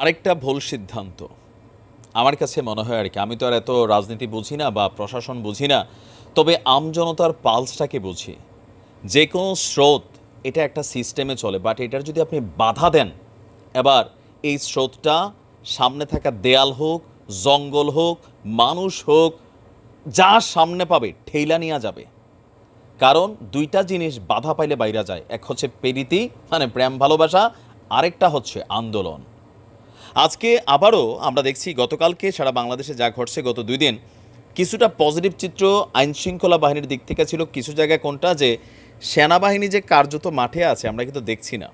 আরেকটা ভুল সিদ্ধান্ত। আমার কাছে মনে হয় আর কি, আমি তো আর এত রাজনীতি বুঝি না বা প্রশাসন বুঝি না, তবে আমজনতার পালসটাকে বুঝি। যে কোনো স্রোত, এটা একটা সিস্টেমে চলে, বাট এটার যদি আপনি বাধা দেন, এবার এই স্রোতটা সামনে থাকা দেয়াল হোক, জঙ্গল হোক, মানুষ হোক, যা সামনে পাবে, ঠেইলা নেওয়া যাবে। কারণ দুইটা জিনিস বাধা পাইলে বাইরা যায়, এক হচ্ছে পেরিতি মানে প্রেম ভালোবাসা, আরেকটা হচ্ছে আন্দোলন। আজকে আবারও আমরা দেখছি গতকালকে সারা বাংলাদেশে যা ঘটছে গত দুই দিন, কিছুটা পজিটিভ চিত্র আইন শৃঙ্খলা বাহিনীর দিক থেকে ছিল। কিছু জায়গায় কোনটা? যে সেনাবাহিনী যে কার্যত মাঠে আছে, আমরা কিন্তু দেখছি না।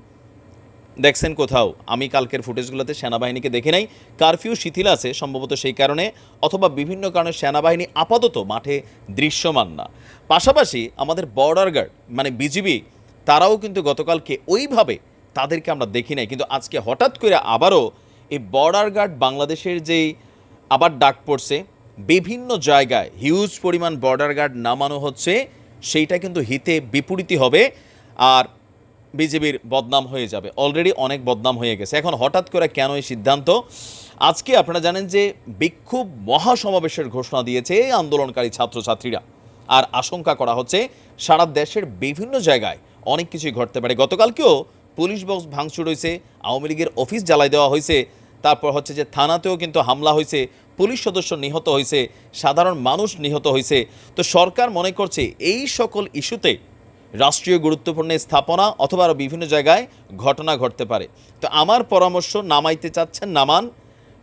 দেখছেন কোথাও? আমি কালকের ফুটেজগুলোতে সেনাবাহিনীকে দেখে নাই। কারফিউ শিথিল আছে সম্ভবত সেই কারণে, অথবা বিভিন্ন কারণে সেনাবাহিনী আপাতত মাঠে দৃশ্যমান না। পাশাপাশি আমাদের বর্ডার গার্ড মানে বিজিবি, তারাও কিন্তু গতকালকে ওইভাবে তাদেরকে আমরা দেখি নাই। কিন্তু আজকে হঠাৎ করে আবারও এই বর্ডার গার্ড বাংলাদেশের যেই আবার ডাক পড়ছে, বিভিন্ন জায়গায় হিউজ পরিমাণ বর্ডার গার্ড নামানো হচ্ছে, সেইটা কিন্তু হিতে বিপরীতই হবে আর বিজেপির বদনাম হয়ে যাবে। অলরেডি অনেক বদনাম হয়ে গেছে। এখন হঠাৎ করে কেন এই সিদ্ধান্ত? আজকে আপনারা জানেন যে বিক্ষোভ মহাসমাবেশের ঘোষণা দিয়েছে আন্দোলনকারী ছাত্রছাত্রীরা। আর আশঙ্কা করা হচ্ছে সারা দেশের বিভিন্ন জায়গায় অনেক কিছুই ঘটতে পারে। গতকালকেও পুলিশ বক্স ভাঙচুর হয়েছে, আওয়ামী লীগের অফিস জ্বালাই দেওয়া হয়েছে। তারপর হচ্ছে যে থানাতেও কিন্তু হামলা হয়েছে, পুলিশ সদস্য নিহত হয়েছে, সাধারণ মানুষ নিহত হয়েছে। তো সরকার মনে করছে এই সকল ইস্যুতে রাষ্ট্রীয় গুরুত্বপূর্ণ স্থাপনা অথবা আরও বিভিন্ন জায়গায় ঘটনা ঘটতে পারে। তো আমার পরামর্শ, নামাইতে চাচ্ছেন নামান,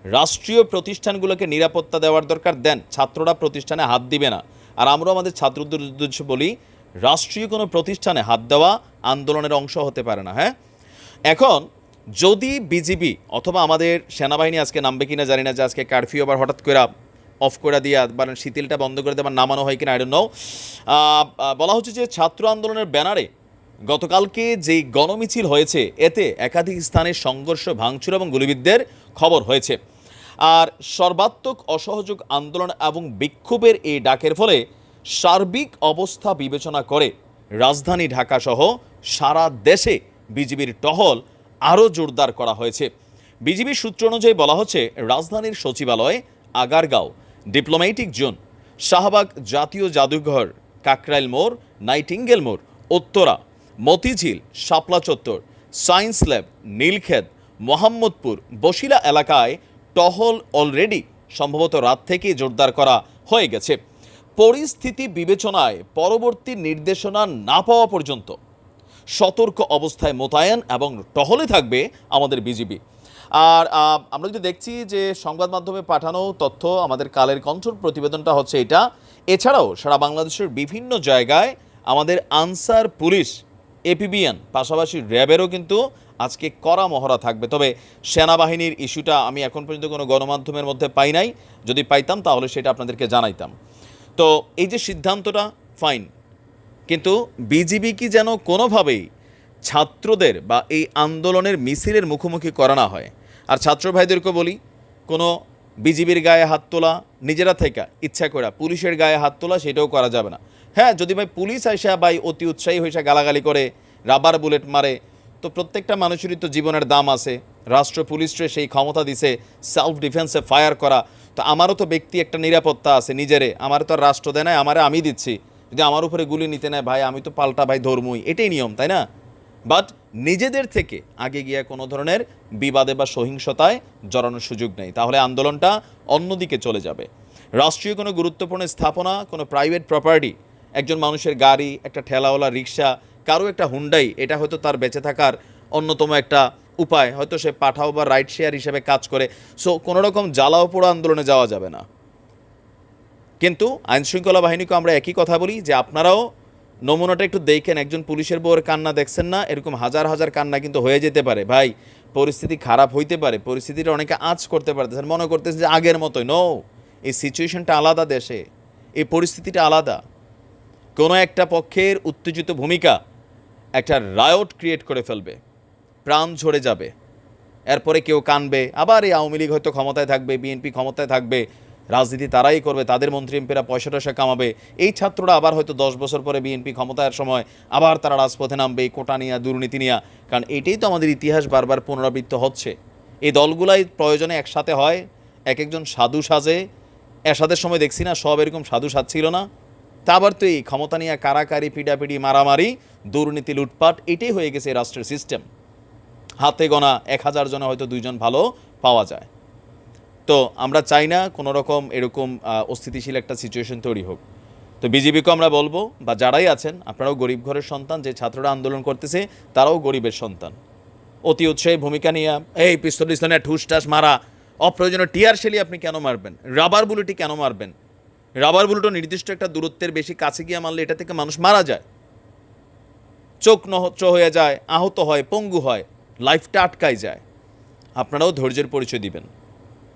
রাষ্ট্রীয় প্রতিষ্ঠানগুলোকে নিরাপত্তা দেওয়ার দরকার দেন, ছাত্ররা প্রতিষ্ঠানে হাত দিবে না। আর আমরা আমাদের ছাত্রদের উদ্দেশ্য বলি, রাষ্ট্রীয় কোনো প্রতিষ্ঠানে হাত দেওয়া আন্দোলনের অংশ হতে পারে না হ্যাঁ? এখন যদি বিজিবি অথবা আমাদের সেনাবাহিনী আজকে নামবে কিনা জানি না, যে আজকে কারফিউ আবার হঠাৎ করে অফ করে দিয়া বা শিথিলটা বন্ধ করে দেওয়ার নামানো হয় কিনা আইডন নো বলা হচ্ছে যে ছাত্র আন্দোলনের ব্যানারে গতকালকে যেই গণমিছিল হয়েছে, এতে একাধিক স্থানে সংঘর্ষ, ভাঙচুর এবং গুলিবিদদের খবর হয়েছে। আর সর্বাত্মক অসহযোগ আন্দোলন এবং বিক্ষোভের এই ডাকের ফলে সার্বিক অবস্থা বিবেচনা করে রাজধানী ঢাকা সহ সারা দেশে বিজিবির টহল আরও জোরদার করা হয়েছে। বিজিবির সূত্র অনুযায়ী বলা হচ্ছে, রাজধানীর সচিবালয় আগারগাঁও ডিপ্লোম্যাটিক জোন শাহবাগ জাতীয় জাদুঘর, কাকরাইল মোড়, নাইটিঙ্গেল মোড়, উত্তরা, মতিঝিল, শাপলা চত্বর, সায়েন্স ল্যাব, নীলক্ষেত, মোহাম্মদপুর বসিলা এলাকায় টহল অলরেডি সম্ভবত রাত থেকে জোরদার করা হয়ে গেছে। পরিস্থিতি বিবেচনায় পরবর্তী নির্দেশনা না পাওয়া পর্যন্ত সতর্ক অবস্থায় মোতায়েন এবং টহলে থাকবে আমাদের বিজিবি। আর আমরা যদি দেখছি যে সংবাদ মাধ্যমে পাঠানো তথ্য আমাদের কালের কণ্ঠর প্রতিবেদনটা হচ্ছে এটা। এছাড়াও সারা বাংলাদেশের বিভিন্ন জায়গায় আমাদের আনসার পুলিশ, এপিবিএন, পাশাপাশি র্যাবেরও কিন্তু আজকে কড়া মহড়া থাকবে। তবে সেনাবাহিনীর ইস্যুটা আমি এখন পর্যন্ত কোনো গণমাধ্যমের মধ্যে পাই নাই। যদি পাইতাম তাহলে সেটা আপনাদেরকে জানাইতাম। তো এই যে সিদ্ধান্তটা, ফাইন। কিন্তু বিজিবি কি যেন কোনোভাবেই ছাত্রদের বা এই আন্দোলনের মিছিলের মুখোমুখি করা না হয়। আর ছাত্র ভাইদেরকে বলি, কোনো বিজিবির গায়ে হাত তোলা, নিজেরা থেকে ইচ্ছা করা পুলিশের গায়ে হাত তোলা সেটাও করা যাবে না। হ্যাঁ যদি ভাই পুলিশ আইসা ভাই অতি উৎসাহী হয়েছে গালাগালি করে, রাবার বুলেট মারে, তো প্রত্যেকটা মানুষেরই তো জীবনের দাম আছে। রাষ্ট্র পুলিশরে সেই ক্ষমতা দিছে সেলফ ডিফেন্সে ফায়ার করা। তো আমারও তো ব্যক্তি একটা নিরাপত্তা আছে নিজেরে। আমার তো রাষ্ট্র দেয় না আমারে আমি দিচ্ছি। যদি আমার উপরে গুলি নিতে নেয়, ভাই, আমি তো পাল্টা, ভাই, ধর্মই। এটাই নিয়ম, তাই না? বাট নিজেদের থেকে আগে গিয়ে কোনো ধরনের বিবাদে বা সহিংসতায় জড়ানোর সুযোগ নেই। তাহলে আন্দোলনটা অন্যদিকে চলে যাবে। রাষ্ট্রীয় কোনো গুরুত্বপূর্ণ স্থাপনা, কোনো প্রাইভেট প্রপার্টি একজন মানুষের গাড়ি, একটা ঠেলাওয়ালা রিক্সা কারও একটা হুন্ডাই এটা হয়তো তার বেঁচে থাকার অন্যতম একটা উপায়। হয়তো সে পাঠাও বা রাইড শেয়ার হিসেবে কাজ করে। সো কোনো রকম জ্বালাও পোড়া আন্দোলনে যাওয়া যাবে না। কিন্তু আইন শৃঙ্খলা বাহিনীকে আমরা একই কথা বলি যে আপনারাও নমুনাটা একটু দেখেন, একজন পুলিশের বউয়ের কান্না দেখছেন না, এরকম হাজার হাজার কান্না কিন্তু হয়ে যেতে পারে। ভাই, পরিস্থিতি খারাপ হইতে পারে, পরিস্থিতিটা অনেকে আঁচ করতে পারতেছেন, মনে করতেছেন যে আগের মতোই। নো এই সিচুয়েশনটা আলাদা দেশে, এই পরিস্থিতিটা আলাদা। কোনো একটা পক্ষের উত্তেজিত ভূমিকা একটা রায়ট ক্রিয়েট করে ফেলবে, প্রাণ ঝরে যাবে। এরপরে কেউ কানবে, আবার এই আওয়ামী লীগ হয়তো ক্ষমতায় থাকবে বিএনপি ক্ষমতায় থাকবে রাজনীতি তারাই করবে, তাদের মন্ত্রী এমপিরা পয়সা টয়সা কামাবে। এই ছাত্ররা আবার হয়তো দশ বছর পরে বিএনপি ক্ষমতার সময় আবার তারা রাজপথে নামবে, কোটা নিয়ে, দুর্নীতি নিয়ে। কারণ এটাই তো আমাদের ইতিহাস বারবার পুনরাবৃত্ত হচ্ছে। এই দলগুলাই প্রয়োজনে একসাথে হয় এক একজন সাধু সাজে। এরশাদের সময় দেখছি না, সব এরকম সাধু সাজছিল না। তা আবার তো এই ক্ষমতা নিয়ে কারাকারি, পিডাপিডি, মারামারি, দুর্নীতি, লুটপাট, এটাই হয়ে গেছে রাষ্ট্রের সিস্টেম হাতে গোনা এক হাজার জনে হয়তো দুইজন ভালো পাওয়া যায়। তো আমরা চাই না কোনো রকম এরকম অস্থিতিশীল একটা সিচুয়েশন তৈরি হোক। তো বিজেপিকে আমরা বলব, বা যারাই আছেন, আপনারাও গরিব ঘরের সন্তান, যে ছাত্ররা আন্দোলন করতেছে, তারাও গরিবের সন্তান। অতি উৎসাহী ভূমিকা নিয়ে, এই পিস্তল ঠুস টাস মারা, অপ্রয়োজনীয় টিয়ার শেলি আপনি কেন মারবেন? রাবার বুলেটই কেন মারবেন? রাবার বুলেটও নির্দিষ্ট একটা দূরত্বের বেশি কাছে গিয়ে মারলে এটা থেকে মানুষ মারা যায়। চোখ নহচ্চ হয়ে যায়, আহত হয়, পঙ্গু হয় লাইফটা আটকায় যায়। আপনারাও ধৈর্যের পরিচয় দিবেন।